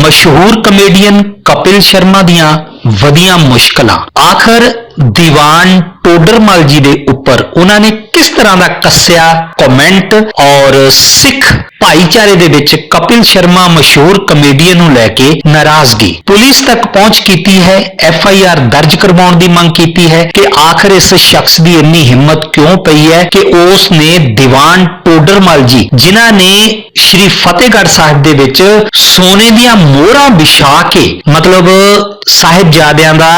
ਮਸ਼ਹੂਰ ਕਮੇਡੀਅਨ ਕਪਿਲ ਸ਼ਰਮਾ ਦੀਆਂ ਵਧੀਆਂ ਮੁਸ਼ਕਲਾਂ। ਆਖਰ ਦੀਵਾਨ ਟੋਡਰਮਲ ਜੀ ਦੇ ਉੱਪਰ ਉਹਨਾਂ ਨੇ ਕਿਸ ਤਰ੍ਹਾਂ ਦਾ ਕੱਸਿਆ? ਕਮੈਂਟ ਔਰ ਸਿੱਖ ਭਾਈਚਾਰੇ ਦੇ ਵਿੱਚ ਕਪਿਲ ਸ਼ਰਮਾ ਮਸ਼ਹੂਰ ਕਮੇਡੀਅਨ ਨੂੰ ਲੈ ਕੇ ਨਾਰਾਜ਼ਗੀ। ਪੁਲਿਸ ਤੱਕ ਪਹੁੰਚ ਕੀਤੀ ਹੈ ਐਫ ਆਈ ਆਰ ਦਰਜ ਕਰਵਾਉਣ ਦੀ ਮੰਗ ਕੀਤੀ ਹੈ ਕਿ ਆਖਰ ਇਸ ਸ਼ਖਸ ਦੀ ਇੰਨੀ ਹਿੰਮਤ ਕਿਉਂ ਪਈ ਹੈ ਕਿ ਉਸ ਨੇ ਦੀਵਾਨ ਟੋਡਰਮਲ ਜੀ, ਜਿਨ੍ਹਾਂ ਨੇ ਸ਼੍ਰੀ ਫਤਿਹਗੜ੍ਹ ਸਾਹਿਬ ਦੇ ਵਿੱਚ ਸੋਨੇ ਦੀਆਂ ਮੋਹਰਾਂ ਵਿਛਾ ਕੇ, ਮਤਲਬ ਸਾਹਿਬਜ਼ਾਦਿਆਂ ਦਾ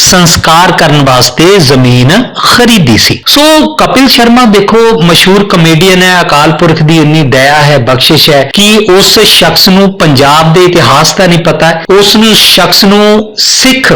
ਸੰਸਕਾਰ ਕਰਨ ਵਾਸਤੇ ਜ਼ਮੀਨ ਖਰੀਦੀ ਸੀ। ਸੋ ਕਪਿਲ ਸ਼ਰਮਾ ਦੇਖੋ ਮਸ਼ਹੂਰ ਕਮੇਡੀਅਨ ਹੈ ਅਕਾਲ ਪੁਰਖ ਦੀ ਇੰਨੀ ਦਇਆ ਹੈ ਬਖਸ਼ਿਸ਼ ਹੈ ਕਿ ਉਸ ਸ਼ਖਸ ਨੂੰ ਪੰਜਾਬ ਦੇ ਇਤਿਹਾਸ ਦਾ ਨਹੀਂ ਪਤਾ ਉਸ ਨੂੰ ਸ਼ਖਸ ਨੂੰ ਸਿੱਖ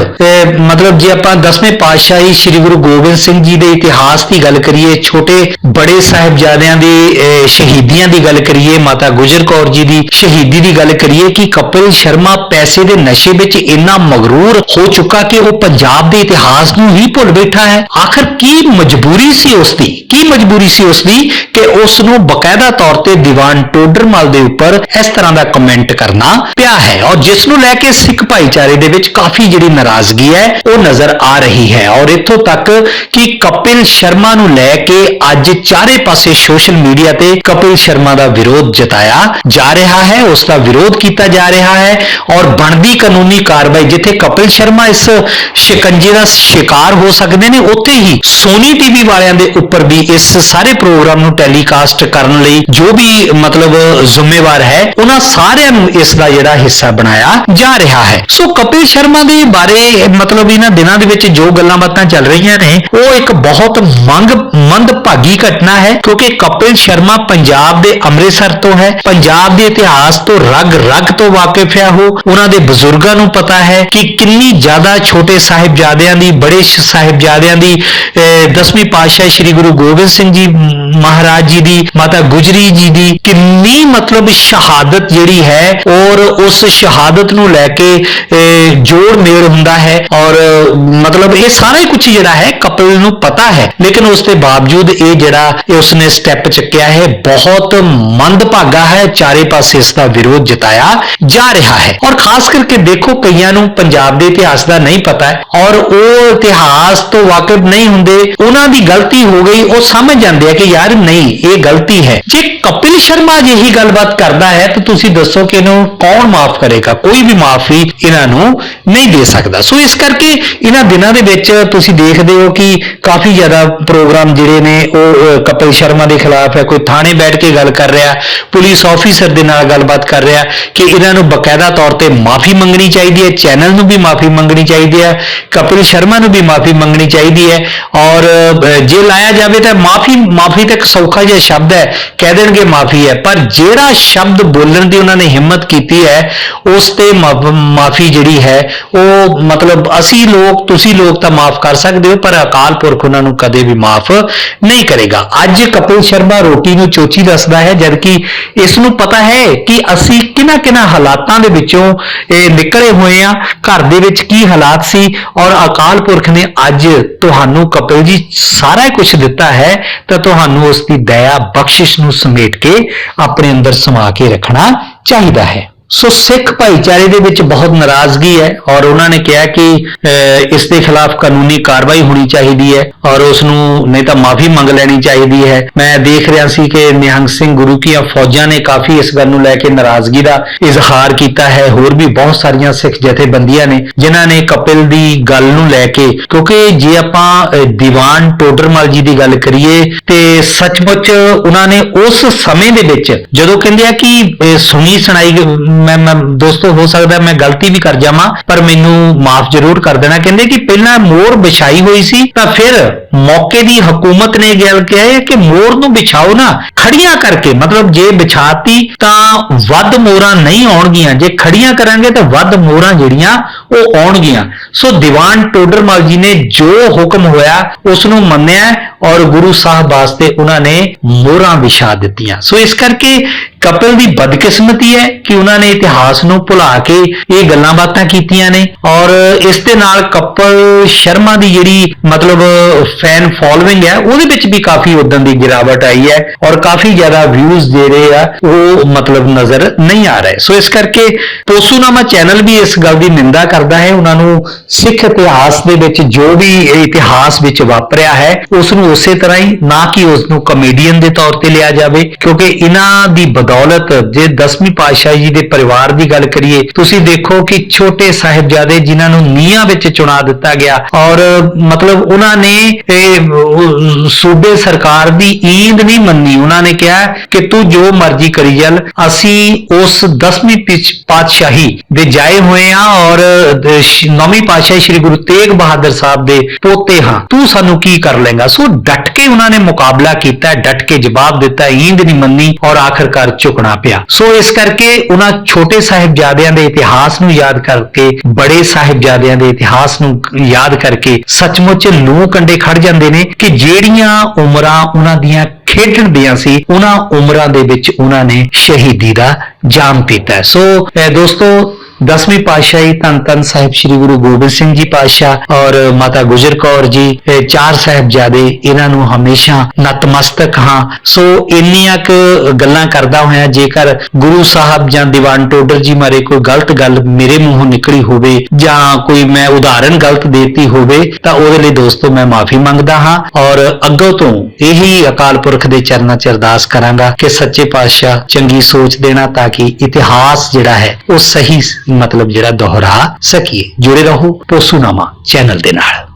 ਮਤਲਬ ਜੇ ਆਪਾਂ 10ਵੇਂ ਪਾਤਸ਼ਾਹੀ ਸ੍ਰੀ ਗੁਰੂ ਗੋਬਿੰਦ ਸਿੰਘ ਜੀ ਦੇ ਇਤਿਹਾਸ ਦੀ ਗੱਲ ਕਰੀਏ ਛੋਟੇ ਬੜੇ ਸਾਹਿਬਜ਼ਾਦਿਆਂ ਦੇ ਅਹ, ਸ਼ਹੀਦੀਆਂ ਦੀ ਗੱਲ ਕਰੀਏ ਮਾਤਾ ਗੁਜਰ ਕੌਰ ਜੀ ਦੀ ਸ਼ਹੀਦੀ ਦੀ ਗੱਲ ਕਰੀਏ ਕਿ ਕਪਿਲ ਸ਼ਰਮਾ ਪੈਸੇ ਦੇ ਨਸ਼ੇ ਵਿੱਚ ਇੰਨਾ ਮਗਰੂਰ ਹੋ ਚੁੱਕਾ ਕਿ ਉਹ ਪੰਜਾਬ ਦੇ ਇਤਿਹਾਸ ਨੂੰ ਹੀ ਭੁੱਲ ਬੈਠਾ ਹੈ। ਆਖਰ ਕੀ ਮਜਬੂਰੀ ਸੀ ਉਸ ਦੀ ਕੀ ਮਜਬੂਰੀ ਸੀ ਉਸ ਦੀ ਕਿ ਉਸ ਨੂੰ ਬਕਾਇਦਾ ਤੌਰ ਤੇ ਦੀਵਾਨ ਟੋਡਰਮਲ ਦੇ ਉੱਪਰ ਇਸ ਤਰ੍ਹਾਂ ਦਾ ਕਮੈਂਟ ਕਰਨਾ ਪਿਆ ਹੈ ਔਰ ਜਿਸ ਨੂੰ ਲੈ ਕੇ ਸਿੱਖ ਭਾਈਚਾਰੇ ਦੇ ਵਿੱਚ ਕਾਫੀ ਜਿਹੜੀ ਨਾਰਾਜ਼ਗੀ ਹੈ, ਉਹ ਨਜ਼ਰ ਆ ਰਹੀ ਹੈ। ਔਰ ਇੱਥੋਂ ਤੱਕ ਕਿ ਕਪਿਲ ਸ਼ਰਮਾ ਨੂੰ ਲੈ ਕੇ ਅੱਜ ਚਾਰੇ ਪਾਸੇ ਸੋਸ਼ਲ ਮੀਡੀਆ ਤੇ ਕਪਿਲ ਸ਼ਰਮਾ ਦਾ ਵਿਰੋਧ ਜਤਾਇਆ ਜਾ ਰਿਹਾ ਹੈ, ਉਸ ਦਾ ਵਿਰੋਧ ਕੀਤਾ ਜਾ ਰਿਹਾ ਹੈ ਔਰ ਬਣਦੀ ਕਾਨੂੰਨੀ ਕਾਰਵਾਈ ਜਿੱਥੇ ਕਪਿਲ ਸ਼ਰਮਾ ਇਸ ਸ਼ਿਕੰਜੇ ਦਾ ਸ਼ਿਕਾਰ ਹੋ ਸਕਦੇ ਨੇ, ਉੱਥੇ ਹੀ ਸੋਨੀ ਟੀਵੀ ਵਾਲਿਆਂ ਦੇ ਉੱਪਰ ਵੀ ਇਸ ਸਾਰੇ ਪ੍ਰੋਗਰਾਮ ਨੂੰ ਟੈਲੀਕਾਸਟ ਕਰਨ ਲਈ ਜੋ ਵੀ ਮਤਲਬ ਜ਼ਿੰਮੇਵਾਰ ਹੈ, ਉਹਨਾਂ ਸਾਰਿਆਂ ਨੂੰ ਇਸ ਦਾ ਜਿਹੜਾ ਹਿੱਸਾ ਬਣਾਇਆ ਜਾ ਰਿਹਾ ਹੈ। ਸੋ ਕਪਿਲ ਸ਼ਰਮਾ ਦੇ ਬਾਰੇ ਮਤਲਬ ਇਹਨਾਂ ਦਿਨਾਂ ਦੇ ਵਿੱਚ ਜੋ ਗੱਲਾਂ ਬਾਤਾਂ ਚੱਲ ਰਹੀਆਂ ਨੇ, ਉਹ ਇੱਕ ਬਹੁਤ ਮੰਗ ਮੰਦਭਾਗੀ ਘਟਨਾ ਹੈ, ਕਿਉਂਕਿ ਕਪਿਲ ਸ਼ਰਮਾ ਪੰਜਾਬ ਦੇ ਅੰਮ੍ਰਿਤਸਰ ਤੋਂ ਹੈ, ਪੰਜਾਬ ਦੇ ਇਤਿਹਾਸ ਤੋਂ ਰਗ ਰਗ ਤੋਂ ਵਾਕਿਫ ਹੈ ਉਹ। ਉਹਨਾਂ ਦੇ ਬਜ਼ੁਰਗਾਂ ਨੂੰ ਪਤਾ ਹੈ ਕਿ ਕਿੰਨੀ ਜ਼ਿਆਦਾ ਛੋਟੇ ਸਾਹਿਬਜ਼ਾਦਿਆਂ ਦੀ ਬੜੇ ਸਾਹਿਬਜ਼ਾਦਿਆਂ ਦੀ ਅਹ, ਦਸਵੀਂ ਪਾਤਸ਼ਾਹ ਸ੍ਰੀ ਗੁਰੂ ਗੋਬਿੰਦ ਸਿੰਘ ਜੀ ਮਹਾਰਾਜ ਜੀ ਦੀ ਮਾਤਾ ਗੁਜਰੀ ਜੀ ਦੀ ਕਿੰਨੀ ਮਤਲਬ ਸ਼ਹਾਦਤ ਜਿਹੜੀ ਹੈ ਔਰ ਉਸ ਸ਼ਹਾਦਤ ਨੂੰ ਲੈ ਕੇ ਜੋੜ ਮੇਲ ਹੁੰਦਾ ਹੈ ਔਰ ਮਤਲਬ ਇਹ ਸਾਰਾ ਹੀ ਕੁਝ ਜਿਹੜਾ ਹੈ ਕਪਿਲ ਨੂੰ ਪਤਾ ਹੈ। ਲੇਕਿਨ ਉਸ ਦੇ ਬਾਵਜੂਦ ਇਹ ਜਿਹੜਾ ਉਸਨੇ ਸਟੈਪ ਚੱਕਿਆ ਹੈ ਬਹੁਤ ਮੰਦਭਾਗਾ ਹੈ ਚਾਰੇ ਪਾਸੇ ਇਸ ਦਾ ਵਿਰੋਧ ਜਤਾਇਆ ਜਾ ਰਿਹਾ ਹੈ। ਔਰ ਖਾਸ ਕਰਕੇ ਦੇਖੋ ਕਈਆਂ ਨੂੰ ਪੰਜਾਬ ਦੇ ਇਤਿਹਾਸ ਦਾ ਨਹੀਂ ਪਤਾ ਹੈ ਔਰ ਉਹ ਇਤਿਹਾਸ ਤੋਂ ਵਾਕਿਫ ਨਹੀਂ ਹੁੰਦੇ, ਉਹਨਾਂ ਦੀ ਗਲਤੀ ਹੋ ਗਈ, ਉਹ ਸਮਝ ਜਾਂਦੇ ਆ ਕਿ ਯਾਰ ਨਹੀਂ, ਇਹ ਗਲਤੀ ਹੈ। ਜੇ ਕਪਿਲ ਸ਼ਰਮਾ ਜਿਹੀ ਗੱਲਬਾਤ ਕਰਦਾ ਹੈ ਤਾਂ ਤੁਸੀਂ ਦੱਸੋ ਕਿ ਇਹਨੂੰ ਕੌਣ ਮਾਫ ਕਰੇਗਾ? ਕੋਈ ਵੀ ਮਾਫੀ ਇਹਨਾਂ ਨੂੰ ਨਹੀਂ ਦੇ ਸਕਦਾ। ਸੋ ਇਸ ਕਰਕੇ ਇਹਨਾਂ ਦਿਨਾਂ ਦੇ ਵਿੱਚ ਤੁਸੀਂ ਦੇਖਦੇ ਹੋ ਕਿ ਕਾਫੀ ਜ਼ਿਆਦਾ ਪ੍ਰੋਗਰਾਮ ਜਿਹੜੇ ਨੇ, ਉਹ ਕਪਿਲ ਸ਼ਰਮਾ ਦੇ ਖਿਲਾਫ ਹੈ, ਕੋਈ ਥਾਣੇ ਬੈਠ ਕੇ ਗੱਲ ਕਰ ਰਿਹਾ, ਪੁਲਿਸ ਆਫੀਸਰ ਦੇ ਨਾਲ ਗੱਲਬਾਤ ਕਰ ਰਿਹਾ ਕਿ ਇਹਨਾਂ ਨੂੰ ਬਕਾਇਦਾ ਤੌਰ ਤੇ ਮਾਫੀ ਮੰਗਣੀ ਚਾਹੀਦੀ ਹੈ, ਚੈਨਲ ਨੂੰ ਵੀ ਮਾਫੀ ਮੰਗਣੀ ਚਾਹੀਦੀ ਹੈ, ਕਪਿਲ ਸ਼ਰਮਾ ਨੂੰ ਵੀ ਮਾਫੀ ਮੰਗਣੀ ਚਾਹੀਦੀ ਹੈ ਔਰ ਜੇ ਲਾਇਆ ਜਾਵੇ ਤਾਂ ਮਾਫੀ ਮਾਫੀ ਤਾਂ ਇੱਕ ਸੌਖਾ ਜਿਹਾ ਸ਼ਬਦ ਹੈ, ਕਹਿ ਦੇਣਗੇ ਮਾਫੀ ਹੈ, ਪਰ ਜਿਹੜਾ ਸ਼ਬਦ ਬੋਲਣ ਦੀ ਉਹਨਾਂ ਨੇ ਹਿੰਮਤ ਕੀਤੀ ਹੈ, ਉਸ ਤੇ ਮਾਫੀ ਜਿਹੜੀ ਹੈ, ਉਹ ਮਤਲਬ ਅਸੀਂ ਲੋਕ, ਤੁਸੀਂ ਲੋਕ ਤਾਂ ਮਾਫ ਕਰ ਸਕਦੇ ਹੋ, ਪਰ ਅਕਾਲ ਪੁਰਖ ਉਹਨਾਂ ਨੂੰ ਕਦੇ ਵੀ ਮਾਫ ਨਹੀਂ ਕਰੇਗਾ। ਅੱਜ ਕਪਿਲ ਸ਼ਰਮਾ ਰੋਟੀ ਨੂੰ ਚੋਚੀ ਦੱਸਦਾ ਹੈ, ਜਦਕਿ ਇਸ ਨੂੰ ਪਤਾ ਹੈ ਕਿ ਅਸੀਂ ਕਿਹਨਾਂ ਕਿਹਨਾਂ ਹਾਲਾਤਾਂ ਦੇ ਵਿੱਚੋਂ ਇਹ ਨਿਕਲੇ ਹੋਏ ਆ ਘਰ ਦੇ ਵਿੱਚ ਕੀ ਹਾਲਾਤ ਸੀ? ਔਰ ਅਕਾਲ ਪੁਰਖ ਨੇ ਅੱਜ ਤੁਹਾਨੂੰ ਕਪਿਲ ਜੀ ਸਾਰਾ ਕੁਝ ਦਿੱਤਾ ਹੈ, ਤਾਂ ਤੁਹਾਨੂੰ ਉਸ ਦੀ ਦਇਆ ਬਖਸ਼ਿਸ਼ ਨੂੰ ਸਮੇਟ ਕੇ ਆਪਣੇ ਅੰਦਰ ਸਮਾ ਕੇ ਰੱਖਣਾ ਚਾਹੀਦਾ ਹੈ। ਸੋ ਸਿੱਖ ਭਾਈਚਾਰੇ ਦੇ ਵਿੱਚ ਬਹੁਤ ਨਾਰਾਜ਼ਗੀ ਹੈ ਔਰ ਉਹਨਾਂ ਨੇ ਕਿਹਾ ਕਿ ਅਹ, ਇਸ ਦੇ ਖਿਲਾਫ ਕਾਨੂੰਨੀ ਕਾਰਵਾਈ ਹੋਣੀ ਚਾਹੀਦੀ ਹੈ ਔਰ ਉਸ ਨੂੰ ਨਹੀਂ ਤਾਂ ਮਾਫੀ ਮੰਗ ਲੈਣੀ ਚਾਹੀਦੀ ਹੈ। ਮੈਂ ਦੇਖ ਰਿਹਾ ਸੀ ਕਿ ਨਿਹੰਗ ਸਿੰਘ ਗੁਰੂ ਕੀਆਂ ਫੌਜਾਂ ਨੇ ਕਾਫੀ ਇਸ ਗੱਲ ਨੂੰ ਲੈ ਕੇ ਨਾਰਾਜ਼ਗੀ ਦਾ ਇਜ਼ਹਾਰ ਕੀਤਾ ਹੈ। ਹੋਰ ਵੀ ਬਹੁਤ ਸਾਰੀਆਂ ਸਿੱਖ ਜਥੇਬੰਦੀਆਂ ਨੇ ਜਿਨ੍ਹਾਂ ਨੇ ਕਪਿਲ ਦੀ ਗੱਲ ਨੂੰ ਲੈ ਕੇ ਕਿਉਂਕਿ ਜੇ ਆਪਾਂ ਦੀਵਾਨ ਟੋਡਰਮਲ ਜੀ ਦੀ ਗੱਲ ਕਰੀਏ ਤੇ ਸੱਚਮੁੱਚ ਉਹਨਾਂ ਨੇ ਉਸ ਸਮੇਂ ਦੇ ਵਿੱਚ ਜਦੋਂ ਕਹਿੰਦੇ ਆ ਕਿ ਸੁਣੀ ਸੁਣਾਈ ਮੈਂ ਮੈਂ ਦੋਸਤੋ, ਹੋ ਸਕਦਾ ਮੈਂ ਗਲਤੀ ਵੀ ਕਰ ਜਾਵਾਂ, ਪਰ ਮੈਨੂੰ ਮਾਫ ਜ਼ਰੂਰ ਕਰ ਦੇਣਾ। ਕਹਿੰਦੇ ਕਿ ਪਹਿਲਾਂ ਮੋਰ ਵਿਛਾਈ ਹੋਈ ਸੀ, ਤਾਂ ਫਿਰ ਮੌਕੇ ਦੀ ਹਕੂਮਤ ਨੇ ਗੱਲ ਕਿਹਾ ਕਿ ਮੋਰ ਨੂੰ ਵਿਛਾਓ ਨਾ, ਖੜੀਆਂ ਕਰਕੇ। ਮਤਲਬ ਜੇ ਵਿਛਾਤੀ ਤਾਂ ਵੱਧ ਮੋਰਾਂ ਨਹੀਂ ਆਉਣਗੀਆਂ। ਜੇ ਖੜੀਆਂ ਕਰਾਂਗੇ ਤਾਂ ਵੱਧ ਮੋਰਾਂ ਜਿਹੜੀਆਂ ਉਹ ਆਉਣਗੀਆਂ। ਸੋ ਦੀਵਾਨ ਟੋਡਰਮਲ ਜੀ ਨੇ ਜੋ ਹੁਕਮ ਹੋਇਆ ਉਸ ਨੂੰ ਮੰਨਿਆ ਔਰ ਗੁਰੂ ਸਾਹਿਬ ਵਾਸਤੇ ਉਹਨਾਂ ਨੇ ਮੋਹਰਾਂ ਵਿਛਾ ਦਿੱਤੀਆਂ। ਸੋ ਇਸ ਕਰਕੇ ਕਪਿਲ ਦੀ ਬਦਕਿਸਮਤੀ ਹੈ ਕਿ ਉਹਨਾਂ ਨੇ ਇਤਿਹਾਸ ਨੂੰ ਭੁਲਾ ਕੇ ਇਹ ਗੱਲਾਂ ਬਾਤਾਂ ਕੀਤੀਆਂ ਨੇ ਔਰ ਇਸ ਦੇ ਨਾਲ ਕਪਿਲ ਸ਼ਰਮਾ ਦੀ ਜਿਹੜੀ ਮਤਲਬ ਫੈਨ ਫੋਲੋਇੰਗ ਹੈ, ਉਹਦੇ ਵਿੱਚ ਵੀ ਕਾਫੀ ਉਦੋਂ ਦੀ ਗਿਰਾਵਟ ਆਈ ਹੈ ਔਰ ਕਾਫੀ ਜ਼ਿਆਦਾ ਵਿਊਜ਼ ਜਿਹੜੇ ਆ, ਉਹ ਮਤਲਬ ਨਜ਼ਰ ਨਹੀਂ ਆ ਰਹੇ। ਸੋ ਇਸ ਕਰਕੇ ਪੋਸੂਨਾਮਾ ਚੈਨਲ ਵੀ ਇਸ ਗੱਲ ਦੀ ਨਿੰਦਾ ਕਰ ਕਰਦਾ ਹੈ, ਉਹਨਾਂ ਨੂੰ ਸਿੱਖ ਇਤਿਹਾਸ ਦੇ ਵਿੱਚ ਜੋ ਵੀ ਇਤਿਹਾਸ ਵਿੱਚ ਵਾਪਰਿਆ ਹੈ ਉਸ ਨੂੰ ਉਸੇ ਤਰ੍ਹਾਂ ਹੀ ਨਾ ਕਿ ਉਸ ਨੂੰ ਕਮੇਡੀਅਨ ਦੇ ਤੌਰ ਤੇ ਲਿਆ ਜਾਵੇ, ਕਿਉਂਕਿ ਇਹਨਾਂ ਦੀ ਬਦੌਲਤ ਜੇ 10ਵੀਂ ਪਾਤਸ਼ਾਹੀ ਜੀ ਦੇ ਪਰਿਵਾਰ ਦੀ ਗੱਲ ਕਰੀਏ, ਤੁਸੀਂ ਦੇਖੋ ਕਿ ਛੋਟੇ ਸਾਹਿਬਜ਼ਾਦੇ ਜਿਨ੍ਹਾਂ ਨੂੰ ਨੀਹਾਂ ਵਿੱਚ ਚੁਣਾ ਦਿੱਤਾ ਗਿਆ ਔਰ ਮਤਲਬ ਉਹਨਾਂ ਨੇ ਸੂਬੇ ਸਰਕਾਰ ਦੀ ਈਂਦ ਨਹੀਂ ਮੰਨੀ, ਉਹਨਾਂ ਨੇ ਕਿਹਾ ਕਿ ਤੂੰ ਜੋ ਮਰਜ਼ੀ ਕਰੀ ਚੱਲ, ਅਸੀਂ ਉਸ 10ਵੀਂ ਪਾਤਸ਼ਾਹੀ ਦੇ ਜਾਏ ਹੋਏ ਆ ਔਰ ਨੌਵੀਂ ਪਾਤਸ਼ਾਹ ਸ੍ਰੀ ਗੁਰੂ ਤੇਗ ਬਹਾਦਰ ਸਾਹਿਬ ਦੇ ਪੋਤੇ ਹਾਂ। ਤੂੰ ਸਾਨੂੰ ਕੀ ਕਰ ਲੇਗਾ ਸੋ ਡਟ ਕੇ ਉਹਨਾਂ ਨੇ ਮੁਕਾਬਲਾ ਕੀਤਾ, ਡਟ ਕੇ ਜਵਾਬ ਦਿੱਤਾ, ਈਂਦ ਨਹੀਂ ਮੰਨੀ ਔਰ ਆਖਰਕਾਰ ਝੁਕਣਾ ਪਿਆ। ਸੋ ਇਸ ਕਰਕੇ ਉਹਨਾਂ ਛੋਟੇ ਸਾਹਿਬਜ਼ਾਦਿਆਂ ਦੇ ਇਤਿਹਾਸ ਨੂੰ ਯਾਦ ਕਰਕੇ, ਬੜੇ ਸਾਹਿਬਜ਼ਾਦਿਆਂ ਦੇ ਇਤਿਹਾਸ ਨੂੰ ਯਾਦ ਕਰਕੇ ਸੱਚਮੁੱਚ ਲੂ ਕੰਡੇ ਖੜ ਜਾਂਦੇ ਨੇ ਕਿ ਜਿਹੜੀਆਂ ਉਮਰਾਂ ਉਹਨਾਂ ਦੀਆਂ ਖੇਡਣ ਦੀਆਂ ਸੀ, ਉਹਨਾਂ ਉਮਰਾਂ ਦੇ ਵਿੱਚ ਉਹਨਾਂ ਨੇ ਸ਼ਹੀਦੀ ਦਾ ਜਾਮ ਪੀਤਾ। ਸੋ ਦੋਸਤੋ ਦਸਵੀਂ ਪਾਤਸ਼ਾਹੀ ਧੰਨ ਧੰਨ ਸਾਹਿਬ ਸ੍ਰੀ ਗੁਰੂ ਗੋਬਿੰਦ ਸਿੰਘ ਜੀ ਪਾਤਸ਼ਾਹ ਔਰ ਮਾਤਾ ਗੁਜਰ ਕੌਰ ਜੀ, ਇਹ ਚਾਰ ਸਾਹਿਬਜ਼ਾਦੇ ਇਹਨਾਂ ਨੂੰ ਹਮੇਸ਼ਾ ਨਤਮਸਤਕ ਹਾਂ। ਸੋ ਇੰਨੀਆਂ ਕੁ ਗੱਲਾਂ ਕਰਦਾ ਹੋਇਆ, ਜੇਕਰ ਗੁਰੂ ਸਾਹਿਬ ਜਾਂ ਦੀਵਾਨ ਟੋਡਰ ਜੀ ਮਾਰੇ ਕੋਈ ਗਲਤ ਗੱਲ ਮੇਰੇ ਮੂੰਹੋਂ ਨਿਕਲੀ ਹੋਵੇ ਜਾਂ ਕੋਈ ਮੈਂ ਉਦਾਹਰਣ ਗਲਤ ਦੇਤੀ ਹੋਵੇ, ਤਾਂ ਉਹਦੇ ਲਈ ਦੋਸਤੋ ਮੈਂ ਮਾਫੀ ਮੰਗਦਾ ਹਾਂ ਔਰ ਅੱਗੋਂ ਤੋਂ ਇਹੀ ਅਕਾਲ ਪੁਰਖ ਦੇ ਚਰਨਾਂ 'ਚ ਅਰਦਾਸ ਕਰਾਂਗਾ ਕਿ ਸੱਚੇ ਪਾਤਸ਼ਾਹ ਚੰਗੀ ਸੋਚ ਦੇਣਾ ਤਾਂ ਕਿ ਇਤਿਹਾਸ ਜਿਹੜਾ ਹੈ, ਉਹ ਸਹੀ ਮਤਲਬ ਜਿਹੜਾ ਦੁਹਰਾ ਸਕੀਏ ਜੁੜੇ ਰਹੋ ਪੋਸੂਨਾਮਾ ਚੈਨਲ ਦੇ ਨਾਲ।